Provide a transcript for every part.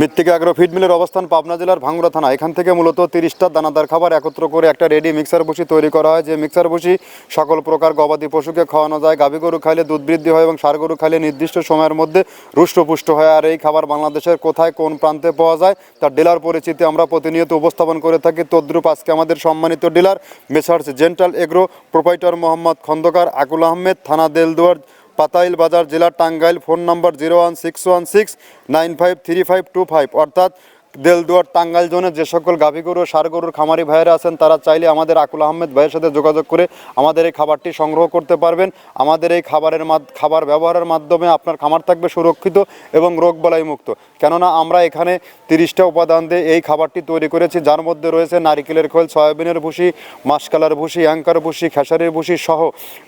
মৃত্তিকা agro feed মিলের অবস্থান পাবনা জেলার ভাঙ্গুড়া থানা। এখান থেকে মূলত তিরিশটা দানাদার খাবার একত্র করে একটা রেডি মিক্সার ভুসি তৈরি করা হয়। যে মিক্সার ভুসি সকল প্রকার গবাদি পশুকে খাওয়ানো যায়। গাভী গরু খাইলে দুধ বৃদ্ধি হয় এবং সার গরু খাইলে নির্দিষ্ট সময়ের মধ্যে রুষ্টপুষ্ট হয়। আর এই খাবার বাংলাদেশের কোথায়, কোন প্রান্তে পাওয়া যায়, তার ডিলার পরিচিতি আমরা প্রতিনিয়ত উপস্থাপন করে থাকি। তদ্রুপ আজকে আমাদের সম্মানিত dealer, Messrs gentle agro proprietor Mohammad Khandakar Akul Ahmed, থানা দেলদুয়ার পাতাইল বাজার জেলা Tangail phone number zero one six one six nine five three five two five. অর্থাৎ দেলদুয়ার টাঙ্গাইল জোনে যে সকল গাভী গরু সার গরুর খামারি ভাইয়েরা আছেন, তারা চাইলে আমাদের আকুল আহমেদ ভাইয়ের সাথে যোগাযোগ করে আমাদের এই খাবারটি সংগ্রহ করতে পারবেন। আমাদের এই খাবারের খাবার ব্যবহারের মাধ্যমে আপনার খামার থাকবে সুরক্ষিত এবং রোগ মুক্ত। কেননা আমরা এখানে তিরিশটা উপাদান দিয়ে এই খাবারটি তৈরি করেছি, যার মধ্যে রয়েছে নারিকেলের খোল, সয়াবিনের ভুসি, মাসকালার ভুসি অ্যাঙ্কার ভুসি, খেসারির ভুসি সহ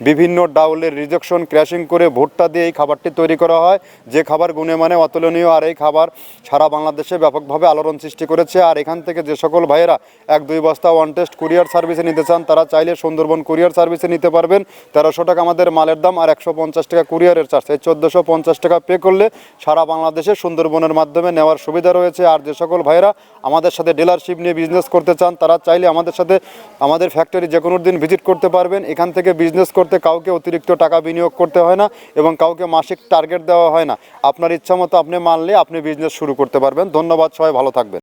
বিভিন্ন ডাউলের রিজেকশন, ক্র্যাশিং করে ভুট্টা দিয়ে এই খাবারটি তৈরি করা হয়। যে খাবার গুণে মানে অতুলনীয় আর এই খাবার সারা বাংলাদেশে ব্যাপকভাবে আলোড়ন সৃষ্টি করেছে। আর এখান থেকে যে সকল ভাইয়েরা এক দুই বস্তা ওয়ান টেস্ট কুরিয়ার সার্ভিসে নিতে চান, তারা চাইলে সুন্দরবন কুরিয়ার সার্ভিসে নিতে পারবেন। তেরোশো টাকা আমাদের মালের দাম আর একশো পঞ্চাশ টাকা কুরিয়ারের চার্জ এই চোদ্দোশো পঞ্চাশ টাকা পে করলে সারা বাংলাদেশে সুন্দরবনের মাধ্যমে নেওয়ার সুবিধা রয়েছে। আর যে সকল ভাইয়েরা আমাদের সাথে ডিলারশিপ নিয়ে বিজনেস করতে চান, তারা চাইলে আমাদের সাথে, আমাদের ফ্যাক্টরি যে কোনো দিন ভিজিট করতে পারবেন। এখান থেকে বিজনেস করতে কাউকে অতিরিক্ত টাকা বিনিয়োগ করতে হয় না এবং কাউকে মাসিক টার্গেট দেওয়া হয় না। আপনার ইচ্ছা মতো আপনি মানলে আপনি বিজনেস শুরু করতে পারবেন। ধন্যবাদ সবাই ভালো থাকবেন